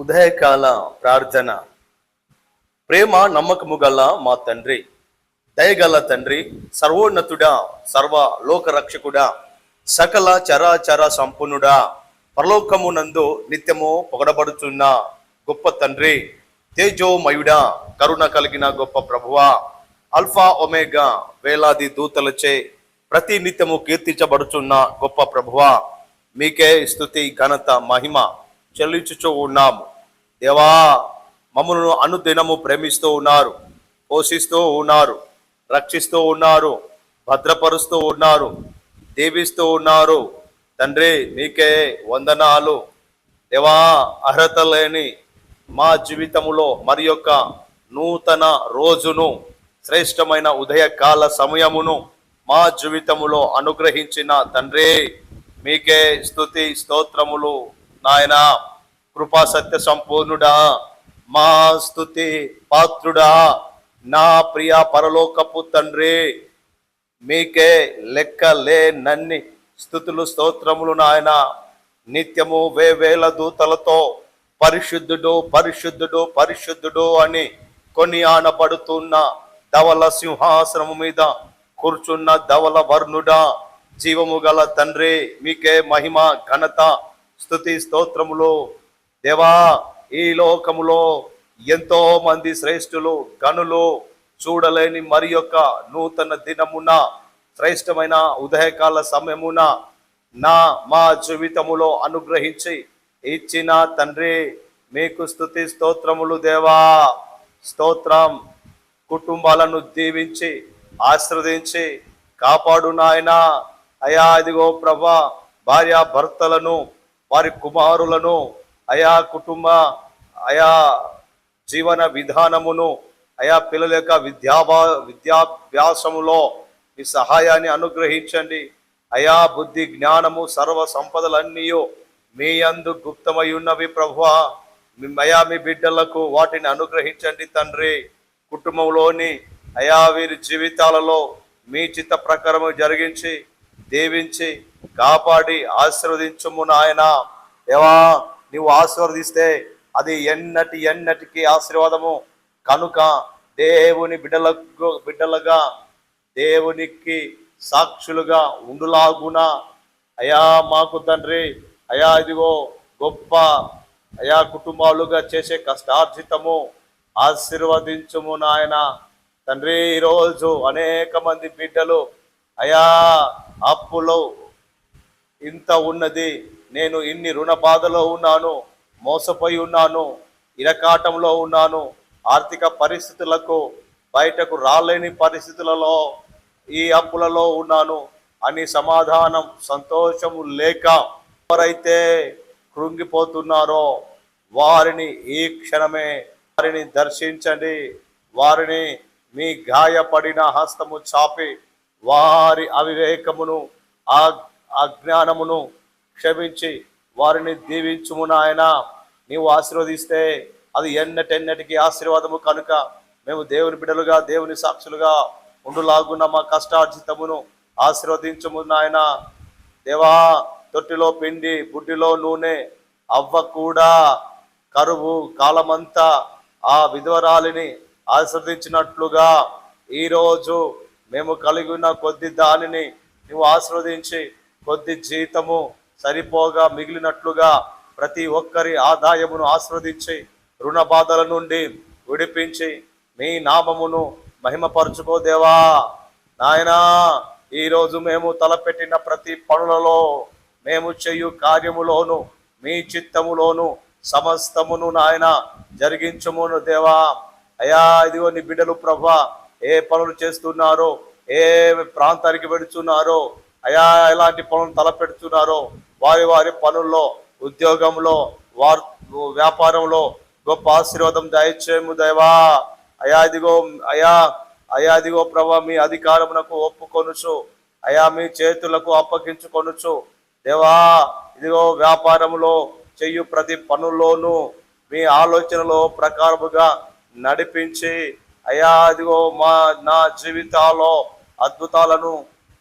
ఉదయకాల ప్రార్థన. ప్రేమ నమ్మకము గల మా తండ్రి. దయగల తండ్రి సర్వోన్నతుడా సర్వ లోకరక్షకుడా సకల చరాచర సంపన్నుడా పరలోకమునందు నిత్యము పొగడబడుతున్న గొప్ప తండ్రి తేజోమయుడా కరుణ కలిగిన గొప్ప ప్రభువా అల్ఫా ఒమేగా వేలాది దూతలచే ప్రతి నిత్యము కీర్తించబడుచున్న గొప్ప ప్రభువా మీకే స్థుతి ఘనత మహిమ. చెల్లించుచూ ఉన్నాము. దేవా మమ్మల్ని అనుదినము ప్రేమిస్తూ ఉన్నారు పోషిస్తూ ఉన్నారు రక్షిస్తూ ఉన్నారు భద్రపరుస్తూ ఉన్నారు దీవిస్తూ ఉన్నారు. తండ్రి నీకే వందనాలు. దేవా అర్హత లేని మా జీవితములో మరి యొక్క నూతన రోజును శ్రేష్టమైన ఉదయకాల సమయమును మా జీవితములో అనుగ్రహించిన తండ్రి మీకే స్థుతి స్తోత్రములు. నాయనా కృపా సత్య సంపూర్ణుడా మా స్థుతి పాత్రుడా నా ప్రియ పరలోకపు తండ్రి మీకే లెక్క లేనన్ని స్థుతులు స్తోత్రములు నాయన. నిత్యము వేవేల దూతలతో పరిశుద్ధుడు పరిశుద్ధుడు పరిశుద్ధుడు అని కొని ఆనబడుతున్న ధవల సింహాసనము మీద కూర్చున్న ధవల వర్ణుడా జీవము గల తండ్రి మీకే మహిమ ఘనత స్థుతి స్తోత్రములు. దేవా ఈ లోకములో ఎంతో మంది శ్రేష్ఠులు గనులు చూడలేని మరి యొక్క నూతన దినమున శ్రేష్టమైన ఉదయకాల సమయమున నా మా జీవితములో అనుగ్రహించి ఇచ్చిన తండ్రి మీకు స్థుతి స్తోత్రములు దేవా. స్తోత్రం కుటుంబాలను దీవించి ఆశ్రదించి కాపాడు నాయన అయా ఇదిగో ప్రభా భార్య భర్తలను వారి కుమారులను అయా కుటుంబ అయా జీవన విధానమును అయా పిల్లల యొక్క విద్యాభా విద్యాభ్యాసములో మీ సహాయాన్ని అనుగ్రహించండి. అయా బుద్ధి జ్ఞానము సర్వ సంపదలన్నీ మీ అందు గుప్తమై ఉన్నవి ప్రభు మీ అయా మీ బిడ్డలకు వాటిని అనుగ్రహించండి తండ్రి. కుటుంబంలోని అయా వీరి జీవితాలలో మీ చిత్త ప్రకారము జరిగించి దీవించి కాపాడి ఆశీర్వదించుము నాయన. ఏవా నీవు ఆశీర్వదిస్తే అది ఎన్నటి ఎన్నటికి ఆశీర్వాదము. కనుక దేవుని బిడ్డలకు బిడ్డలుగా దేవునికి సాక్షులుగా ఉండులాగున. అయా మాకు తండ్రి అయా ఇదిగో గొప్ప అయా కుటుంబాలుగా చేసే కష్టార్జితము. ఆశీర్వదించుము నాయన. తండ్రి ఈరోజు అనేక మంది బిడ్డలు అయా అప్పులో ఇంత ఉన్నది నేను ఇన్ని రుణ బాధలో ఉన్నాను మోసపోయి ఉన్నాను ఇరకాటంలో ఉన్నాను ఆర్థిక పరిస్థితులకు బయటకు రాలేని పరిస్థితులలో ఈ అప్పులలో ఉన్నాను అని సమాధానం సంతోషము లేక ఎవరైతే కృంగిపోతున్నారో వారిని ఈ క్షణమే వారిని దర్శించండి వారిని మీ గాయపడిన హస్తము చాపి వారి అవివేకమును ఆ అజ్ఞానమును క్షమించి వారిని దీవించుము నాయన. నీవు ఆశీర్వదిస్తే అది ఎన్నటెన్నటికి ఆశీర్వాదము కనుక మేము దేవుని బిడలుగా దేవుని సాక్షులుగా ఉండులాగున్న మా కష్టార్జితమును ఆశీర్వదించుము నాయన. దేవా తొట్టిలో పిండి బుడ్డిలో నూనె అవ్వ కూడా కరువు కాలమంతా ఆ విధవరాలిని ఆశీర్వదించినట్లుగా ఈరోజు మేము కలిగి ఉన్న కొద్ది దానిని నువ్వు ఆస్వాదించి కొద్ది జీతము సరిపోగా మిగిలినట్లుగా ప్రతి ఒక్కరి ఆదాయమును ఆస్వాదించి రుణ బాధల నుండి విడిపించి మీ నామమును మహిమపరచుకో దేవా. నాయనా ఈరోజు మేము తలపెట్టిన ప్రతి పనులలో మేము చేయు కార్యములోను మీ చిత్తములోను సమస్తమును నాయన జరిగించమును దేవా. అయా ఇదిగో నీ బిడ్డలు ప్రభా ఏ పనులు చేస్తున్నారో ఏ ప్రాంతానికి వెడుతున్నారో అయా ఎలాంటి పనులు తలపెడుతున్నారో వారి వారి పనుల్లో ఉద్యోగంలో వార్ వ్యాపారంలో గొప్ప ఆశీర్వాదం దయచేయము దేవా. అయా ఇదిగో అయా అయా ఇదిగో ప్రభా మీ అధికారమునకు ఒప్పుకొనుచు అయా మీ చేతులకు అప్పగించుకొనుచు దేవా ఇదిగో వ్యాపారంలో చెయ్యు ప్రతి పనుల్లోనూ మీ ఆలోచనలో ప్రకారముగా నడిపించి అయ్యా అదిగో మా నా జీవితాల్లో అద్భుతాలను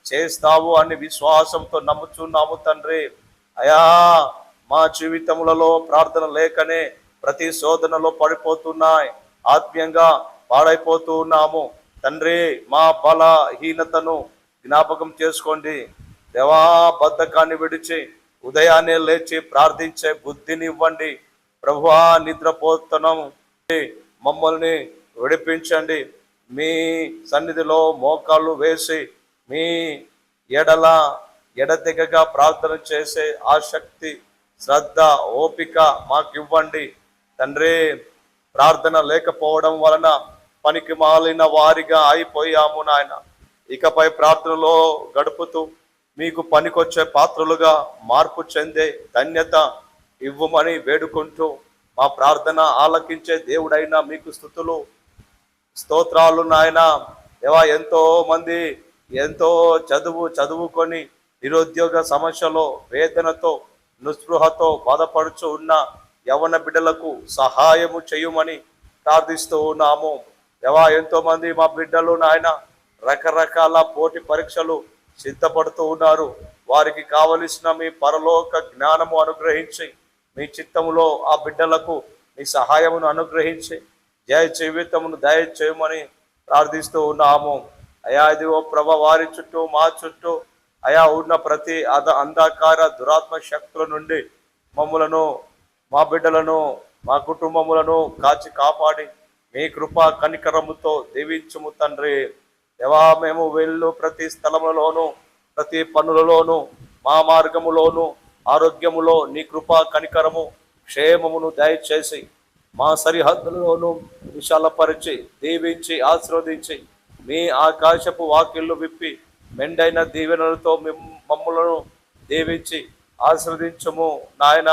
చేస్తావు అని విశ్వాసంతో నమ్ముచున్నాము తండ్రి. అయా మా జీవితములలో ప్రార్థన లేకనే ప్రతి శోధనలో పడిపోతున్నాయి. ఆత్మీయంగా పాడైపోతూ ఉన్నాము. తండ్రి మా బలహీనతను జ్ఞాపకం చేసుకోండి. దేవా బద్ధకాన్ని విడిచి ఉదయాన్నే లేచి ప్రార్థించే బుద్ధిని ఇవ్వండి. ప్రభువా నిద్రపోతనం మమ్మల్ని విడిపించండి. మీ సన్నిధిలో మోకాళ్ళు వేసి మీ ఎడల ఎడతెగగా ప్రార్థన చేసే ఆసక్తి శ్రద్ధ ఓపిక మాకు ఇవ్వండి తండ్రి ప్రార్థన లేకపోవడం వలన పనికి మాలిన వారిగా అయిపోయాము నాయన. ఇకపై ప్రార్థనలో గడుపుతూ మీకు పనికొచ్చే పాత్రలుగా మార్పు చెందే ధన్యత ఇవ్వమని వేడుకుంటూ మా ప్రార్థన ఆలకించే దేవుడైన మీకు స్థుతులు స్తోత్రాలు నాయన. ఏవా ఎంతో మంది ఎంతో చదువు చదువుకొని నిరుద్యోగ సమస్యలో వేదనతో నిస్పృహతో బాధపడుచు ఉన్న యవన బిడ్డలకు సహాయము చేయమని ప్రార్థిస్తూ ఉన్నాము. ఎవా ఎంతో మంది మా బిడ్డలు నాయన రకరకాల పోటీ పరీక్షలు సిద్ధపడుతూ ఉన్నారు. వారికి కావలసిన మీ పరలోక జ్ఞానము అనుగ్రహించి మీ చిత్తములో ఆ బిడ్డలకు మీ సహాయమును అనుగ్రహించి జయ జీవితమును దయ చేయమని ప్రార్థిస్తూ ఉన్నాము. అయా ఇదిగో ప్రభ వారి చుట్టూ మా చుట్టూ. అయా ఉన్న ప్రతి అద అంధకార దురాత్మ శక్తుల నుండి మమ్మలను మా బిడ్డలను మా కుటుంబములను కాచి కాపాడి మీ కృపా కనికరముతో దీవించుము తండ్రి. దేవా మేము వెళ్ళు ప్రతి స్థలములలోనూ ప్రతి పనులలోనూ మా మార్గములోను ఆరోగ్యములో నీ కృపా కనికరము క్షేమమును దయచేసి మా సరిహద్దులను విశాలపరిచి దీవించి ఆశీర్వదించి మీ ఆకాశపు వాకిళ్ళు విప్పి మెండైన దీవెనలతో మిమ్- మమ్ములను దీవించి ఆశీర్వదించము. నాయన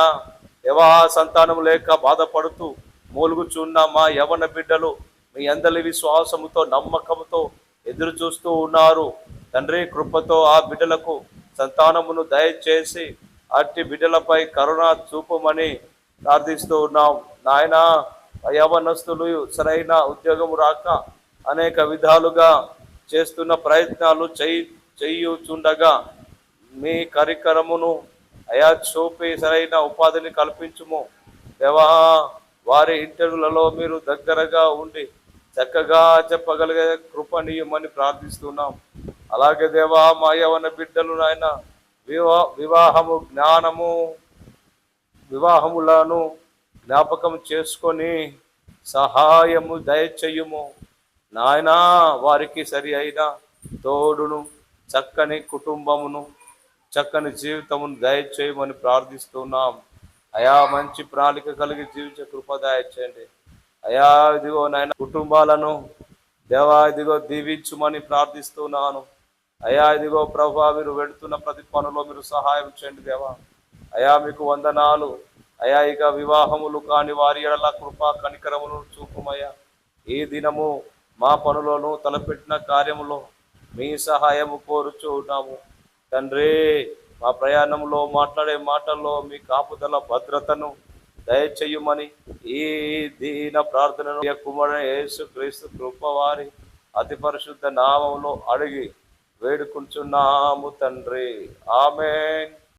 యవా సంతానం లేక బాధపడుతూ మూలుగుచున్న మా యవన బిడ్డలు మీ అందరి విశ్వాసముతో నమ్మకంతో ఎదురు చూస్తూ ఉన్నారు. తండ్రి కృపతో ఆ బిడ్డలకు సంతానమును దయచేసి అట్టి బిడ్డలపై కరుణ చూపమని ప్రార్థిస్తూ ఉన్నాం. నాయన యవనస్తులు సరైన ఉద్యోగం రాక అనేక విధాలుగా చేస్తున్న ప్రయత్నాలు చేయి చేయుచుండగా మీ కార్యక్రమును అయా చూపి సరైన ఉపాధిని కల్పించుము. దేవా వారి ఇంటర్వ్యూలలో మీరు దగ్గరగా ఉండి చక్కగా చెప్పగలిగే కృపణీయమని ప్రార్థిస్తున్నాం. అలాగే దేవా మా యవన బిడ్డలు నాయన వివా వివాహము జ్ఞానము వివాహములను జ్ఞాపకం చేసుకొని సహాయము దయచేయుము. నాయనా వారికి సరి అయిన తోడును చక్కని కుటుంబమును చక్కని జీవితమును దయచేయమని ప్రార్థిస్తున్నాం. అయా మంచి ప్రణాళిక కలిగి జీవించే కృప దయచేయండి. అయా ఇదిగో నాయన కుటుంబాలను దేవా ఇదిగో దీవించుమని ప్రార్థిస్తున్నాను. అయా ఇదిగో ప్రభా మీరు వెడుతున్న ప్రతి పనులో మీరు సహాయం చేయండి దేవా. అయా మీకు వందనాలు. అయా ఇక వివాహములు కాని వారి ఎడల కృపా కనికరములు చూపుమయ్యా. ఈ దినము మా పనులను తలపెట్టిన కార్యములో మీ సహాయము కోరుచున్నాము తండ్రి మా ప్రయాణంలో మాట్లాడే మాటల్లో మీ కాపుదల భద్రతను దయచేయమని ఈ దీన ప్రార్థనను కుమారుడు యేసు క్రీస్తు కృపవారి అతి పరిశుద్ధ నామములో అడిగి వేడుకుంటున్నాము తండ్రి. ఆమెన్.